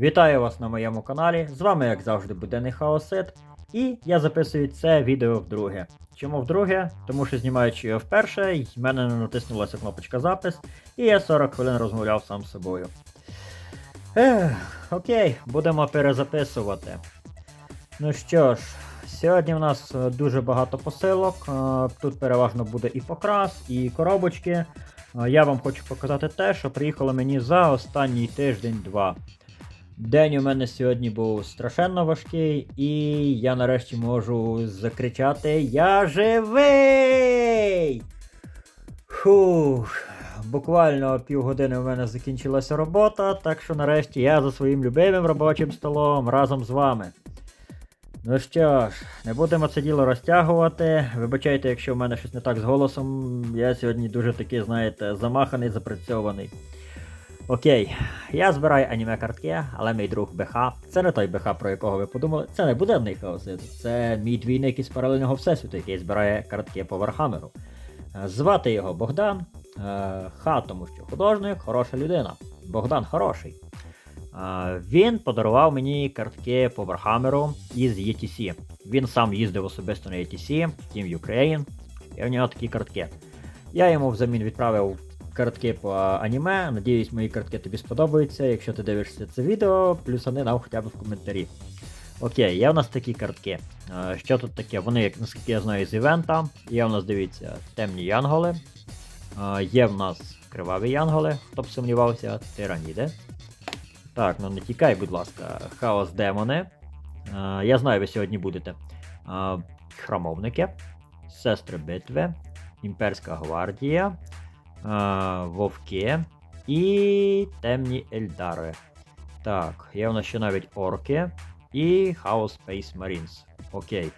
Вітаю вас на моєму каналі. З вами, як завжди, Буденний Хаосит. І я записую це відео вдруге. Чому вдруге? Тому що знімаючи його вперше, в мене не натиснулася кнопочка запис, і я 40 хвилин розмовляв сам з собою. Ех, окей, будемо перезаписувати. Ну що ж, сьогодні в нас е, дуже багато посилок. е, Тут переважно буде і покрас, і коробочки. Е, Я вам хочу показати те, що приїхало мені за останній тиждень-два. День у мене сьогодні був страшенно важкий, і я нарешті можу закричати Я живий! Фух. Буквально півгодини у мене закінчилася робота, так що нарешті я за своїм любимим робочим столом разом з вами. Ну що ж, не будемо це діло розтягувати. Вибачайте, якщо в мене щось не так з голосом. Я сьогодні дуже такий, знаєте, замаханий, запрацьований. Окей, я збираю аніме картки, але мій друг БХ. Це не той БХ, про якого ви подумали. Це не буденний хаосит. Це мій двійник із паралельного всесвіту, який збирає картки по Вархамеру. Е, Звати його Богдан. Е, Ха, тому що художник, хороша людина. Богдан хороший. Е, Він подарував мені картки по Вархамеру із ETC. Він сам їздив особисто на ETC, Team Ukraine, і в нього такі картки. Я йому взамін відправив картки по аніме. Надіюсь, мої картки тобі сподобаються. Якщо ти дивишся це відео, плюсани нам хоча б в коментарі. Окей, є в нас такі картки. Е, Що тут таке? Вони, як наскільки я знаю, з івента. Є в нас, дивіться, темні янголи. Е, Є в нас криваві янголи, хто б сумнівався, тираніди. Так, ну не тікай, будь ласка, хаос демони. Е, Я знаю, ви сьогодні будете. Храмовники, сестри битви, імперська гвардія, вовки і темні ельдари. Так, є у нас ще навіть орки і Chaos Space Marines. Окей.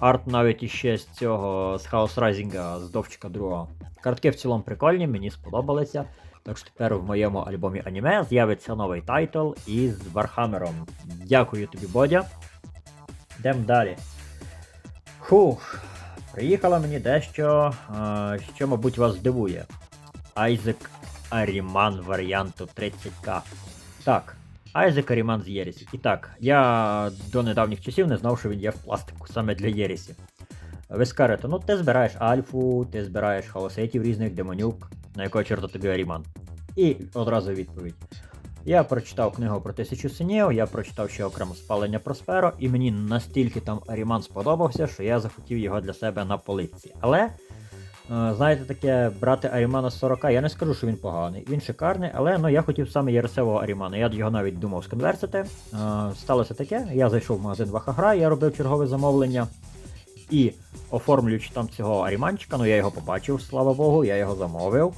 Арт навіть іще з цього, з Chaos Rising, з Довчика 2. Картки в цілому прикольні, мені сподобалися. Так що тепер в моєму альбомі аніме з'явиться новий тайтл із Вархаммером. Дякую тобі, Бодя. Йдемо далі. Фух, приїхало мені дещо, е, що, мабуть, вас здивує. Айзек Аріман варіанту 30к. Так, Айзек Аріман з Єрісі. І так, я до недавніх часів не знав, що він є в пластику саме для Єрісі. Ви скажете, ну ти збираєш альфу, ти збираєш хаосетів різних демонюк, на якого чорта тобі Аріман. І одразу відповідь. Я прочитав книгу про тисячу синів, я прочитав ще окремо спалення Просперо, і мені настільки там Аріман сподобався, що я захотів його для себе на полиці. Але, знаєте, таке брати Арімана з 40, я не скажу, що він поганий. Він шикарний, але ну, я хотів саме Єресевого Арімана. Я його навіть думав сконверсити. Е, Сталося таке, я зайшов в магазин Вахагра, я робив чергове замовлення. І оформлюючи там цього аріманчика, ну я його побачив, слава Богу, я його замовив.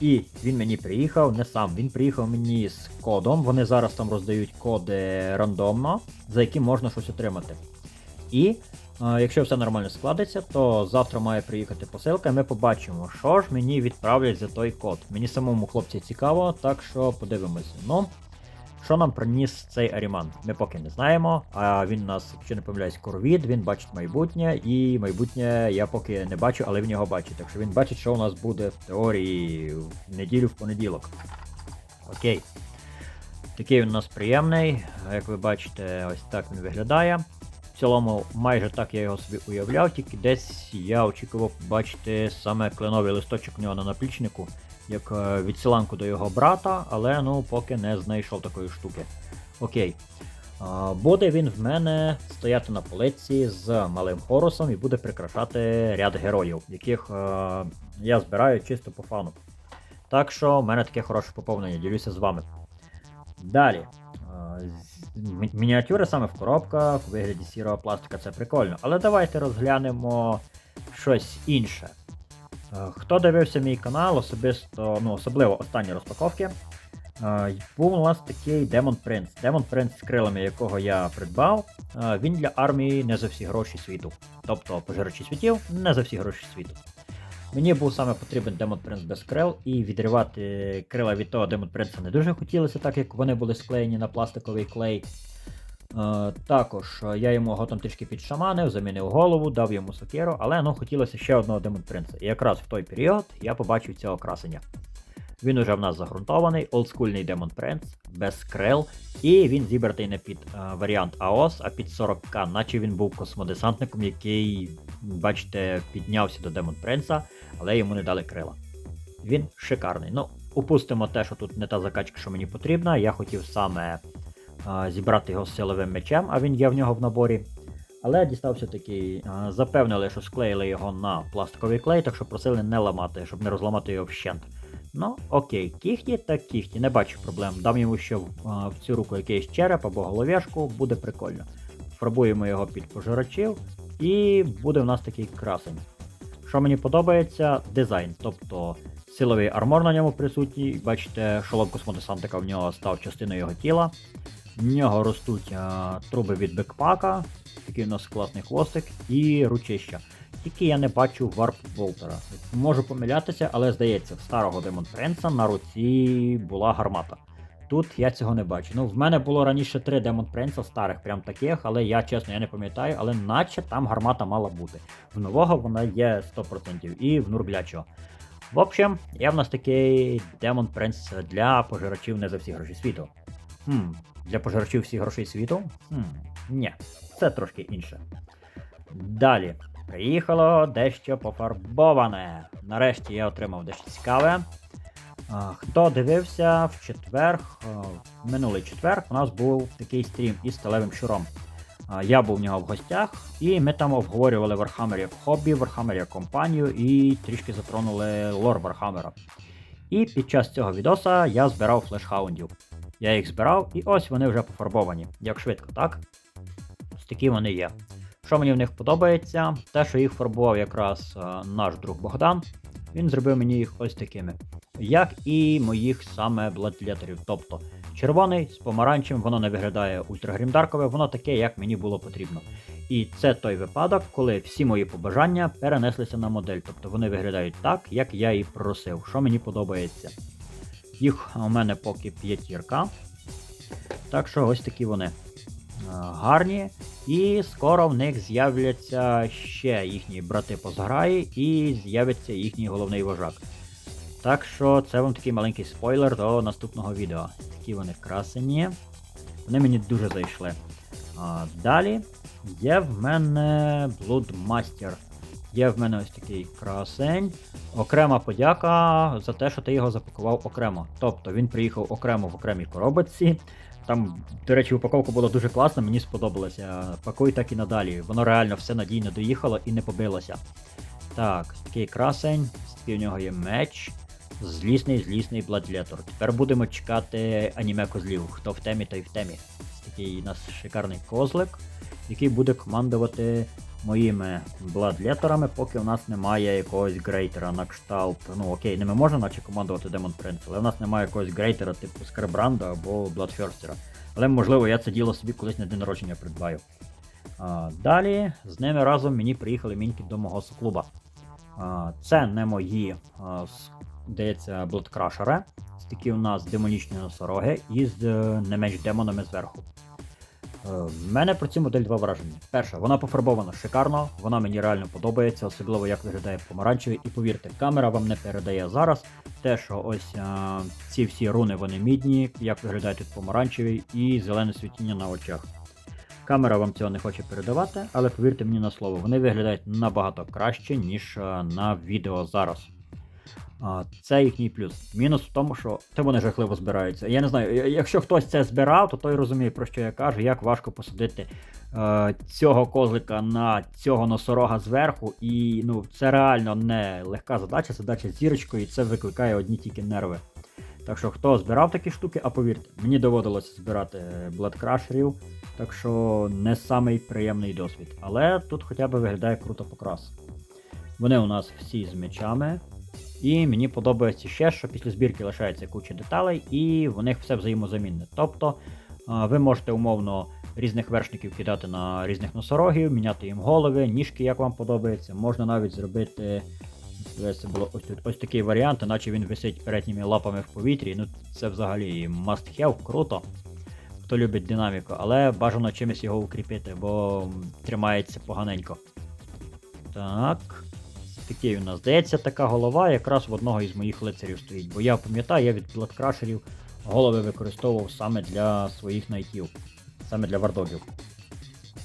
І він мені приїхав не сам, він приїхав мені з кодом. Вони зараз там роздають коди рандомно, за які можна щось отримати. І е, якщо все нормально складеться, то завтра має приїхати посилка, і ми побачимо, що ж мені відправлять за той код. Мені самому хлопці цікаво, так що подивимося. Ну, що нам приніс цей Аріман? Ми поки не знаємо. А він у нас, якщо не помиляюсь, коровід, він бачить майбутнє, і майбутнє я поки не бачу, але він його бачить. Так що він бачить, що у нас буде в теорії в неділю в понеділок. Окей. Такий він у нас приємний. Як ви бачите, ось так він виглядає. В цілому, майже так я його собі уявляв, тільки десь я очікував побачити саме кленовий листочок у нього на наплічнику, як е, відсиланку до його брата, але ну поки не знайшов такої штуки. Окей. Буде він в мене стояти на полиці з малим хорусом і буде прикрашати ряд героїв, яких е, я збираю чисто по фану. Так що в мене таке хороше поповнення, ділюся з вами. Далі. Мініатюри саме в коробках, у вигляді сірого пластика це прикольно. Але давайте розглянемо щось інше. Е, Хто дивився мій канал, особисто, ну, особливо останні розпаковки, е, був у нас такий Demon Prince. Demon Prince з крилами, якого я придбав, е, він для армії не за всі гроші світу. Тобто пожирачі світів не за всі гроші світу. Мені був саме потрібен Демон Принц без крил, і відривати крила від того Демон Принца не дуже хотілося, так як вони були склеєні на пластиковий клей. Е, також е, я його там трішки підшаманив, замінив голову, дав йому сокиру, але ну хотілося ще одного Демон Принца. І якраз в той період я побачив цього красення. Він уже в нас загрунтований, олдскульний Demon Prince, без крил, і він зібратий не під е, варіант AOS, а під 40к, наче він був космодесантником, який, бачите, піднявся до Demon Prince, але йому не дали крила. Він шикарний. Ну, упустимо те, що тут не та закачка, що мені потрібна. Я хотів саме е, зібрати його з силовим мечем, а він є в нього в наборі. Але дістався такий, е, запевнили, що склеїли його на пластиковий клей, так що просили не ламати, щоб не розламати його вщент. Ну, окей, кіхті та кіхті, не бачу проблем. Дам йому ще в, в цю руку якийсь череп або головешку, буде прикольно. Фарбуємо його під пожирачів, і буде в нас такий красень. Що мені подобається, дизайн. Тобто силовий армор на ньому присутній. Бачите, шолом космодесантика в нього став частиною його тіла. В нього ростуть а, труби від бекпака, такий у нас класний хвостик, і ручища. Тільки я не бачу варп Волтера. Можу помилятися, але здається, в старого Демон Принца на руці була гармата. Тут я цього не бачу. Ну, в мене було раніше три Демон Принца старих, прям таких, але я чесно я не пам'ятаю, але наче там гармата мала бути. В нового вона є 100% і в Нурглячого. В общем, є в нас такий Демон Принц для пожирачів не за всі гроші світу. Хм, для пожирачів всіх грошей світу? Хм, ні, це трошки інше. Далі. Приїхало дещо пофарбоване. Нарешті я отримав дещо цікаве. Хто дивився в четвер, минулий четвер, у нас був такий стрім із сталевим щуром. Я був в нього в гостях, і ми там обговорювали Warhammer як хобі, Warhammer як компанію і трішки затронули лор Warhammer. І під час цього відоса я збирав флешхаундів. Я їх збирав, і ось вони вже пофарбовані. Як швидко, так? Ось такі вони є. Що мені в них подобається, те, що їх фарбував якраз е, наш друг Богдан, він зробив мені їх ось такими. Як і моїх саме бладлетерів. Тобто червоний з помаранчем, воно не виглядає ультрагрімдаркове, воно таке, як мені було потрібно. І це той випадок, коли всі мої побажання перенеслися на модель. Тобто вони виглядають так, як я і просив, що мені подобається. Їх у мене поки п'ятірка. Так що ось такі вони. Е, Гарні. І скоро в них з'являться ще їхні брати по зграї і з'явиться їхній головний вожак. Так що це вам такий маленький спойлер до наступного відео. Такі вони красені. Вони мені дуже зайшли. А, далі є в мене Bloodmaster. Є в мене ось такий красень. Окрема подяка за те, що ти його запакував окремо. Тобто він приїхав окремо в окремій коробочці. Там, до речі, упаковка була дуже класна, мені сподобалося. Пакуй так і надалі. Воно реально все надійно доїхало і не побилося. Так, такий красень, такий у нього є меч. Злісний, злісний бладлетор. Тепер будемо чекати аніме козлів. Хто в темі, той в темі. Такий у нас шикарний козлик, який буде командувати моїми бладлеторами, поки у нас немає якогось грейтера на кшталт. Ну окей, ними можна наче командувати Demon Prince, але в нас немає якогось грейтера типу Скарбранда або Бладферстера. Але можливо я це діло собі колись на день народження придбаю. А, далі з ними разом мені приїхали міньки до мого соклуба. А, це не мої, а, здається, бладкрашери. Такі у нас демонічні носороги із е, не менш демонами зверху. Е, В мене про цю модель два враження. Перше, вона пофарбована шикарно, вона мені реально подобається, особливо як виглядає помаранчевий. І повірте, камера вам не передає зараз те, що ось а, ці всі руни вони мідні, як виглядає тут помаранчевий і зелене світіння на очах. Камера вам цього не хоче передавати, але повірте мені на слово, вони виглядають набагато краще, ніж а, на відео зараз. А, Це їхній плюс. Мінус в тому, що те вони жахливо збираються. Я не знаю, якщо хтось це збирав, то той розуміє, про що я кажу, як важко посадити е, цього козлика на цього носорога зверху. І ну, це реально не легка задача, задача зірочкою, і це викликає одні тільки нерви. Так що хто збирав такі штуки, а повірте, мені доводилося збирати бладкрашерів, так що не самий приємний досвід. Але тут хоча б виглядає круто покрас. Вони у нас всі з мечами. І мені подобається ще, що після збірки лишається куча деталей, і в них все взаємозамінне. Тобто ви можете умовно різних вершників кидати на різних носорогів, міняти їм голови, ніжки, як вам подобається. Можна навіть зробити. Це було ось тут ось такий варіант, наче він висить передніми лапами в повітрі. Ну це взагалі must have, круто. Хто любить динаміку, але бажано чимось його укріпити, бо тримається поганенько. Так. Є у нас. Здається, така голова якраз в одного із моїх лицарів стоїть. Бо я пам'ятаю, я від бладкрашерів голови використовував саме для своїх найтів, саме для вардогів.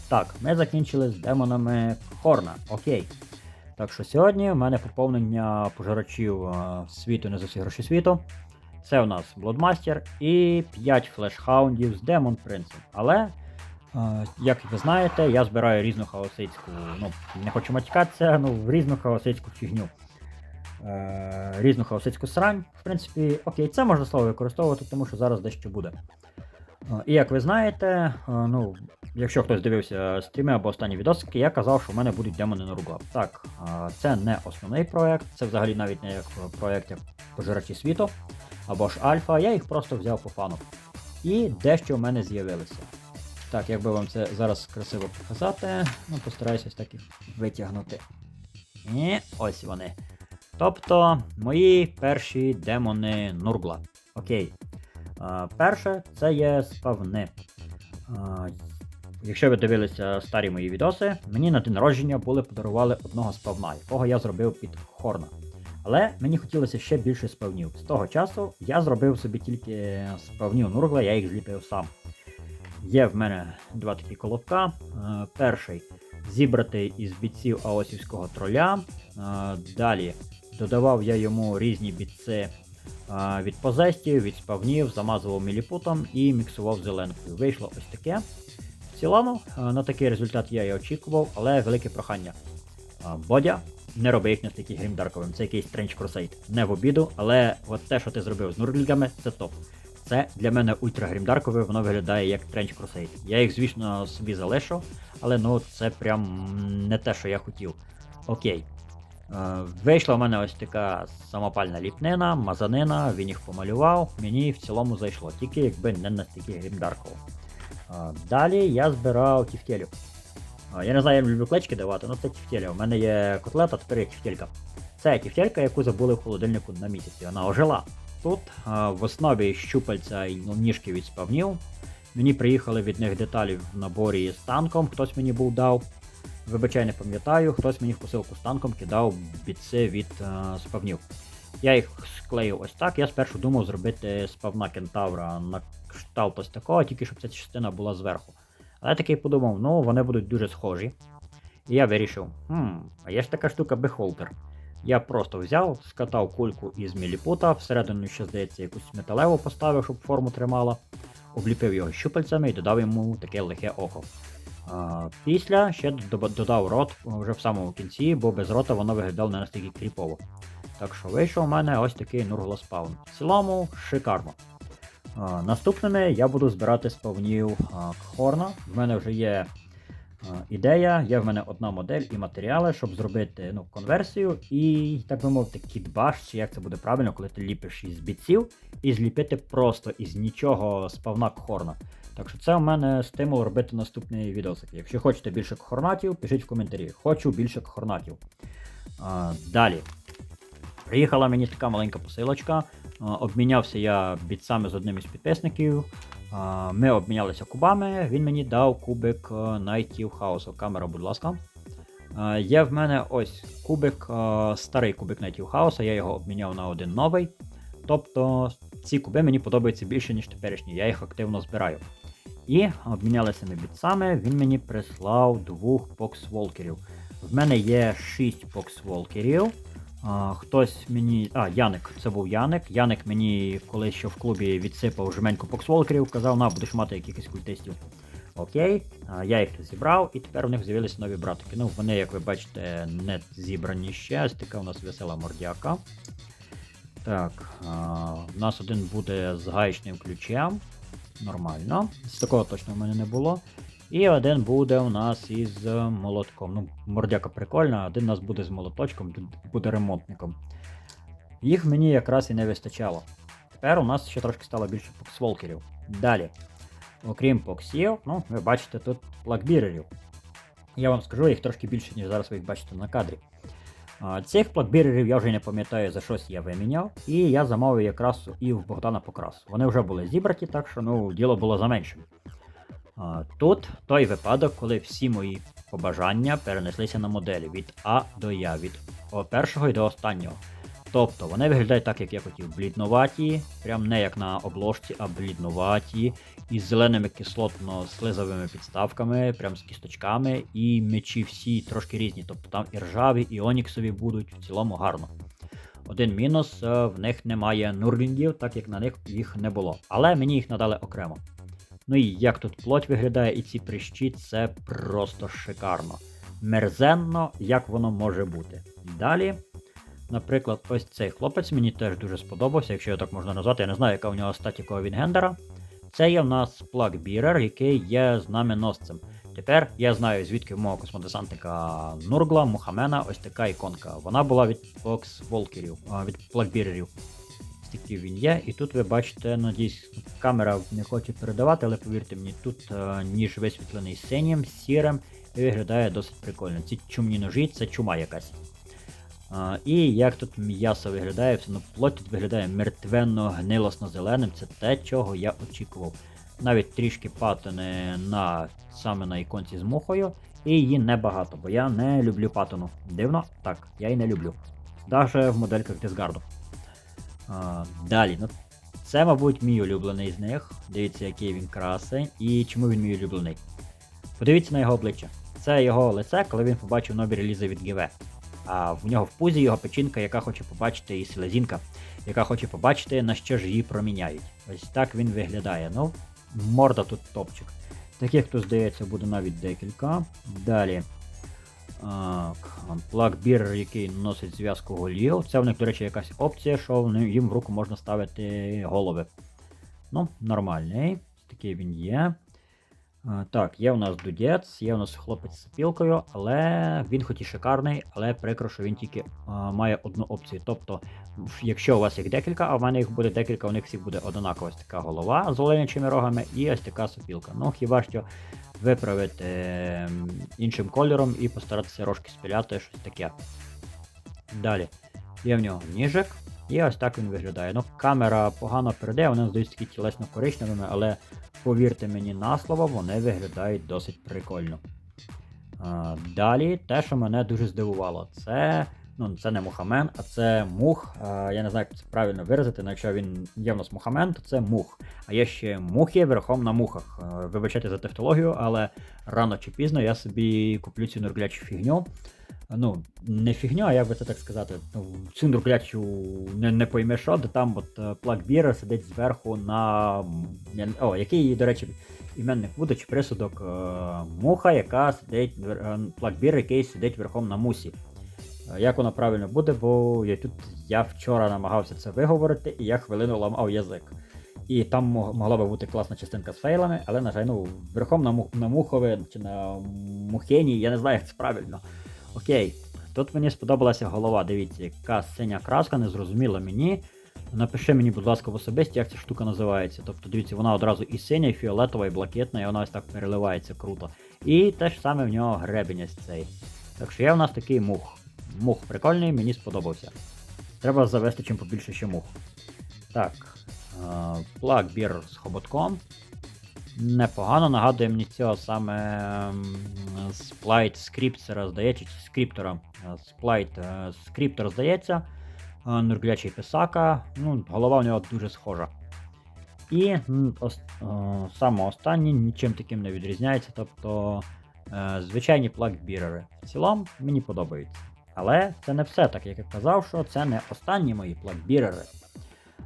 Так, ми закінчили з демонами Хорна. Окей. Так що сьогодні в мене поповнення пожирачів е, світу не за всі гроші світу. Це у нас Bloodmaster і 5 флешхаундів з Демон Принцем. Але, як ви знаєте, я збираю різну хаосицьку, ну, не хочу матькатися, ну, різну хаосицьку фігню. Е, різну хаосицьку срань. В принципі, окей, це можна слово використовувати, тому що зараз дещо буде. Е, І як ви знаєте, е, ну, якщо хтось дивився стріми або останні відосики, я казав, що в мене будуть демони на ругла. Так, е, це не основний проект, це взагалі навіть не як проект як пожирачі світу або ж альфа, я їх просто взяв по фану. І дещо в мене з'явилося. Так, як би вам це зараз красиво показати, ну постараюся так їх витягнути. І ось вони. Тобто, мої перші демони Нургла. Окей. А, перше, це є спавни. А, якщо ви дивилися старі мої відоси, мені на день народження були подарували одного спавна, якого я зробив під Хорна. Але мені хотілося ще більше спавнів. З того часу я зробив собі тільки спавнів Нургла, я їх зліпив сам. Є в мене два такі колобка. Е, Перший зібрати із бійців аосівського троля. Е, Далі додавав я йому різні бітці е, від позестів, від спавнів, замазував міліпутом і міксував зеленкою. Вийшло ось таке. В цілому, на такий результат я і очікував, але велике прохання. Бодя, не роби їх настільки грімдарковим, це якийсь Strange Crusade. Не в обіду, але от те, що ти зробив з нурлігами, це топ. Це для мене ультра грімдаркове, воно виглядає як Trench Crusade. Я їх, звісно, собі залишу, але ну це прям не те, що я хотів. Окей. Е, вийшла в мене ось така самопальна ліпнина, мазанина, він їх помалював, мені в цілому зайшло, тільки якби не настільки грімдарково. Е, далі я збирав тівтєлю. Е, я не знаю, я люблю клечки давати, але це тівтєля. У мене є котлета, тепер є тівтєлька. Це тівтєлька, яку забули в холодильнику на місяці. Вона ожила. Тут в основі щупальця і ну, ніжки від спавнів. Мені приїхали від них деталі в наборі з танком, хтось мені був дав. Вибачай, не пам'ятаю, хтось мені в посилку з танком кидав біци від а, спавнів. Я їх склеїв ось так. Я спершу думав зробити спавна кентавра на кшталт ось такого, тільки щоб ця частина була зверху. Але я такий подумав, ну вони будуть дуже схожі. І я вирішив, хм, а є ж така штука бехолдер. Я просто взяв, скатав кульку із міліпута, всередину ще, здається, якусь металеву поставив, щоб форму тримала, обліпив його щупальцями і додав йому таке лихе око. Після ще додав рот вже в самому кінці, бо без рота воно виглядало не настільки кріпово. Так що вийшов у мене ось такий нурглоспаун. В цілому шикарно. Наступними я буду збирати спавнів а, Хорна. В мене вже є ідея, є в мене одна модель і матеріали, щоб зробити ну, конверсію і, так би мовити, кітбаш, чи як це буде правильно, коли ти ліпиш із бітців, і зліпити просто із нічого спавна кхорна. Так що це у мене стимул робити наступний відосик. Якщо хочете більше кхорнатів, пишіть в коментарі. Хочу більше кхорнатів. А, далі. Приїхала мені така маленька посилочка. Обмінявся я бітцями з одним із підписників. Ми обмінялися кубами. Він мені дав кубик е, Найтів Хаосу. Камера, будь ласка. Е, Є в мене ось кубик, е, старий кубик Найтів Хаоса, я його обміняв на один новий. Тобто ці куби мені подобаються більше, ніж теперішні, я їх активно збираю. І обмінялися ми бітсами, він мені прислав двох поксволкерів. В мене є 6 поксволкерів. Хтось мені. А, Яник, це був Яник. Яник мені коли ще в клубі відсипав жменьку поксволкерів, казав, на, будеш мати якихось культистів. Окей, а, я їх зібрав, і тепер у них з'явилися нові братики. Ну, вони, як ви бачите, не зібрані ще. Ось така у нас весела мордяка. Так, а, у нас один буде з гаєчним ключем. Нормально. З такого точно в мене не було. І один буде у нас із е, молотком. Ну, мордяка прикольна, один у нас буде з молоточком, буде ремонтником. Їх мені якраз і не вистачало. Тепер у нас ще трошки стало більше поксволкерів. Далі. Окрім поксів, ну, ви бачите тут плакбірерів. Я вам скажу, їх трошки більше, ніж зараз ви їх бачите на кадрі. Цих плакбірерів я вже не пам'ятаю за щось я виміняв, і я замовив якраз і в Богдана покрас. Вони вже були зібраті, так що ну, діло було за меншим. Тут той випадок, коли всі мої побажання перенеслися на моделі від А до Я, від першого і до останнього. Тобто вони виглядають так, як я хотів, блідноваті, прям не як на обложці, а блідноваті, із зеленими кислотно-слизовими підставками, прям з кісточками, і мечі всі трошки різні. Тобто там і ржаві, і оніксові будуть в цілому гарно. Один мінус, е, в них немає нурлінгів, так як на них їх не було. Але мені їх надали окремо. Ну і як тут плоть виглядає, і ці прищі, це просто шикарно. Мерзенно, як воно може бути. Далі, наприклад, ось цей хлопець мені теж дуже сподобався, якщо його так можна назвати. Я не знаю, яка у нього статікова він гендера. Це є в нас плагбірер, який є знаменосцем. Тепер я знаю, звідки в мого космодесантника Нургла, Мухамена, ось така іконка. Вона була від Фокс-волкерів, від плагбірерів. Такий він є. І тут ви бачите, надіюсь, камера не хоче передавати, але повірте мені, тут е, ніж висвітлений синім, сірим і виглядає досить прикольно. Ці чумні ножі це чума якась. А, і як тут м'ясо виглядає, все, ну плоть тут виглядає мертвенно гнилосно зеленим. Це те, чого я очікував. Навіть трішки патини на саме на іконці з мухою, і її небагато, бо я не люблю патину. Дивно? Так, я і не люблю. Даже в модельках Дисгарду. А, далі, ну це, мабуть, мій улюблений з них. Дивіться, який він красень. І чому він мій улюблений? Подивіться на його обличчя. Це його лице, коли він побачив нові релізи від ГВ. А в нього в пузі його печінка, яка хоче побачити, і селезінка, яка хоче побачити, на що ж її проміняють. Ось так він виглядає. Ну, морда тут топчик. Таких тут, здається, буде навіть декілька. Далі. Плагбір, який носить зв'язку голів. Це в них, до речі, якась опція, що їм в руку можна ставити голови. Ну, нормальний. Такий він є. Так, є у нас дудець, є у нас хлопець з сопілкою, але він хоч і шикарний, але прикро, що він тільки а, має одну опцію. Тобто, якщо у вас їх декілька, а в мене їх буде декілька, у них всіх буде одинакова ось така голова з оленячими рогами і ось така сопілка. Ну, хіба що виправити ем, іншим кольором і постаратися рожки спіляти, щось таке. Далі. Є в нього ніжик, і ось так він виглядає. Ну, камера погано передає, вони здаються такі тілесно коричневими, але повірте мені на слово, вони виглядають досить прикольно. Далі, те, що мене дуже здивувало, це. Ну, це не мухамен, а це мух. Я не знаю, як це правильно виразити, але якщо він є в нас мухамен, то це мух. А є ще мухи верхом на мухах. Вибачайте за технологію, але рано чи пізно я собі куплю цю нурглячу фігню. Ну, не фігню, а як би це так сказати. Ну, цю нурглячу не, не пойме що, де там от плакбір сидить зверху на. О, який, до речі, іменник буде чи присудок е, муха, яка сидить, е, плакбір, який сидить верхом на мусі. Е, Як воно правильно буде, бо я тут я вчора намагався це виговорити, і я хвилину ламав язик. І там могла би бути класна частинка з фейлами, але, на жаль, ну, верхом на, му- на мухове чи на мухені, я не знаю, як це правильно. Окей, тут мені сподобалася голова. Дивіться, яка синя краска, не зрозуміла мені. Напиши мені, будь ласка, в особисті, як ця штука називається. Тобто, дивіться, вона одразу і синя, і фіолетова, і блакитна, і вона ось так переливається круто. І те ж саме в нього гребінь ось цей. Так що є в нас такий мух. Мух прикольний, мені сподобався. Треба завести чим побільше ще мух. Так. Плагбір з хоботком. Непогано нагадує мені цього саме ем, сплайт скриптера, здається, чи скриптора. Е, Сплайт е, здається. Е, Нурглячий писака. Ну, голова у нього дуже схожа. І е, саме останній нічим таким не відрізняється. Тобто е, звичайні плагбірери. В цілому мені подобаються. Але це не все, так як я казав, що це не останні мої плагбірери.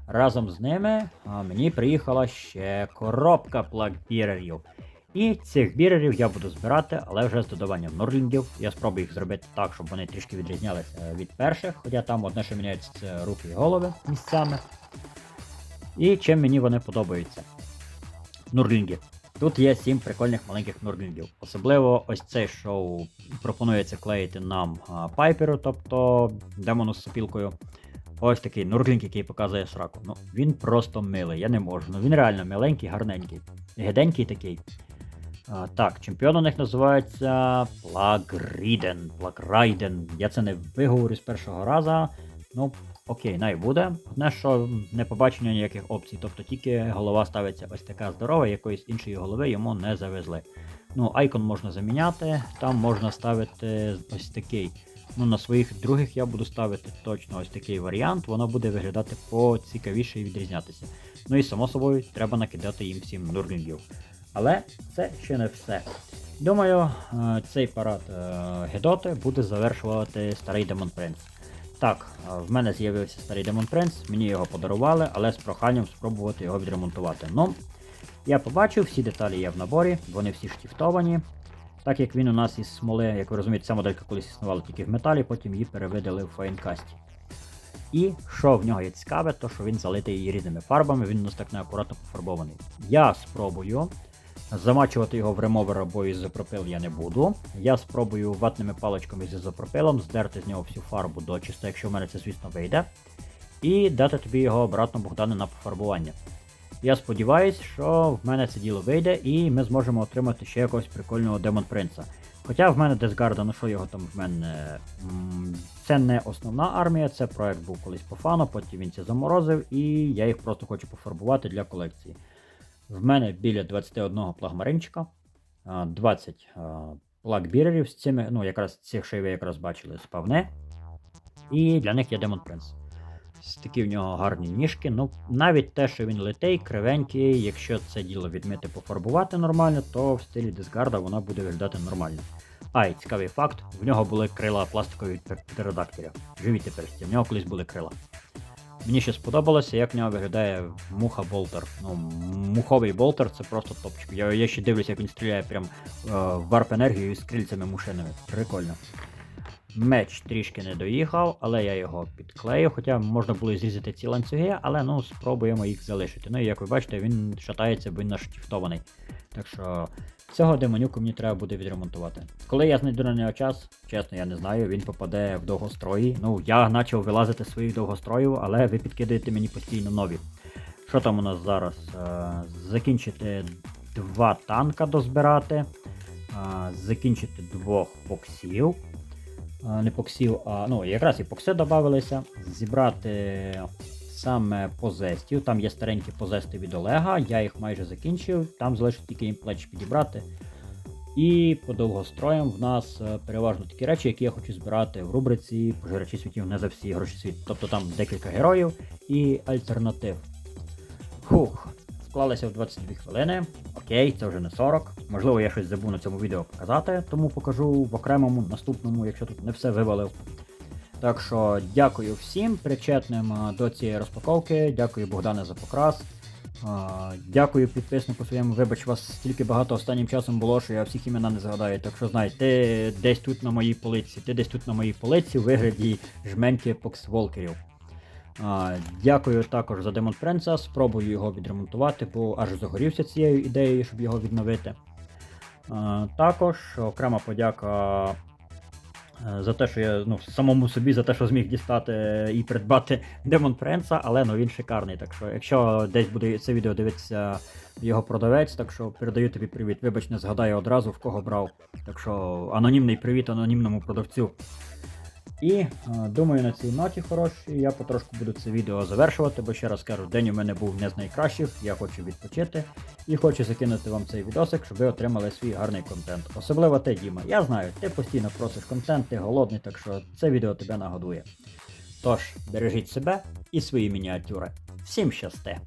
Разом з ними мені приїхала ще коробка плагбірерів. І цих бірерів я буду збирати, але вже з додаванням нурлінгів. Я спробую їх зробити так, щоб вони трішки відрізнялися від перших, хоча там одне, що міняється, це руки і голови місцями. І чим мені вони подобаються. Нурлінги. Тут є сім прикольних маленьких нурлінгів. Особливо ось цей, що пропонується клеїти нам пайперу, тобто демону з сопілкою. Ось такий нурглінг, який показує сраку. Ну, він просто милий, я не можу. Ну він реально миленький, гарненький. Гиденький такий. А, так, чемпіон у них називається Плагріден. Плаграйден. Я це не виговорю з першого разу. Ну, окей, най буде. Одне, що не побачення ніяких опцій. Тобто тільки голова ставиться ось така здорова, якоїсь іншої голови йому не завезли. Ну, айкон можна заміняти, там можна ставити ось такий Ну, на своїх других я буду ставити точно ось такий варіант, воно буде виглядати поцікавіше і відрізнятися. Ну і само собою, треба накидати їм всім нурлінгів. Але це ще не все. Думаю, е, цей парад е, Гедоти буде завершувати старий Демон Принц. Так, е, в мене з'явився старий Демон Принц, мені його подарували, але з проханням спробувати його відремонтувати. Ну, я побачив, всі деталі є в наборі, вони всі штифтовані. Так як він у нас із смоли, як ви розумієте, ця моделька колись існувала тільки в металі, потім її перевидали в файнкасті. І що в нього є цікаве, то що він залитий її різними фарбами, він у нас так неакуратно пофарбований. Я спробую. Замачувати його в ремовер або ізопропил я не буду. Я спробую ватними паличками з ізопропилом здерти з нього всю фарбу дочисто, якщо в мене це, звісно, вийде. І дати тобі його обратно Богдане на пофарбування. Я сподіваюся, що в мене це діло вийде, і ми зможемо отримати ще якогось прикольного Демон Принца. Хоча в мене Десгарда, ну що його там в мене. Це не основна армія, це проект був колись по фану, потім він це заморозив, і я їх просто хочу пофарбувати для колекції. В мене біля 21 плагмаринчика, 20 плагбірерів з цими, ну якраз цих, що ви якраз бачили, спавне. І для них є Демон Принц. Такі в нього гарні ніжки. Ну, навіть те, що він литий, кривенький, якщо це діло відмити пофарбувати нормально, то в стилі Дисгарда вона буде виглядати нормально. А, і цікавий факт: в нього були крила пластикові від птеродактиля. Живі тепер в нього колись були крила. Мені ще сподобалося, як в нього виглядає муха болтер. Ну, муховий болтер це просто топчик. Я, я ще дивлюся, як він стріляє прям е, варп енергію з крильцями мушинами. Прикольно. Меч трішки не доїхав, але я його підклею, хоча можна було зрізати ці ланцюги, але ну спробуємо їх залишити. Ну і як ви бачите, він шатається, бо він наштіфтований. Так що цього демонюку мені треба буде відремонтувати. Коли я знайду на нього час, чесно, я не знаю, він попаде в довгострої. Ну, я почав вилазити з своїх довгостроїв, але ви підкидаєте мені постійно нові. Що там у нас зараз? Е, Закінчити два танка дозбирати, е, закінчити двох боксів. Не поксів, а ну, якраз і покси додавалися. Зібрати саме позестів. Там є старенькі позести від Олега, я їх майже закінчив, там залишить тільки їм плеч підібрати. І по довгостроям в нас е, переважно такі речі, які я хочу збирати в рубриці Пожирачі світів не за всі гроші світ. Тобто там декілька героїв і альтернатив. Фух, склалися в 22 хвилини. Окей, це вже не 40. Можливо, я щось забув на цьому відео показати, тому покажу в окремому наступному, якщо тут не все вивалив. Так що дякую всім причетним до цієї розпаковки. Дякую Богдане за покрас. Дякую підписнику своєму. Вибач, вас стільки багато останнім часом було, що я всіх імена не згадаю. Так що знай, ти десь тут на моїй полиці, ти десь тут на моїй полиці у вигляді жменьки поксволкерів. Дякую також за Демон Принца. Спробую його відремонтувати, бо аж загорівся цією ідеєю, щоб його відновити. Також окрема подяка е, за те, що я ну, самому собі за те, що зміг дістати і придбати Демон Принца, але ну, він шикарний. Так що, якщо десь буде це відео дивитися його продавець, так що передаю тобі привіт. Вибач, не згадаю одразу в кого брав. Так що анонімний привіт анонімному продавцю. І е, думаю, на цій ноті хорошій я потрошку буду це відео завершувати, бо ще раз кажу, день у мене був не з найкращих, я хочу відпочити і хочу закинути вам цей відосик, щоб ви отримали свій гарний контент. Особливо ти, Діма. Я знаю, ти постійно просиш контент, ти голодний, так що це відео тебе нагодує. Тож, бережіть себе і свої мініатюри. Всім щасте!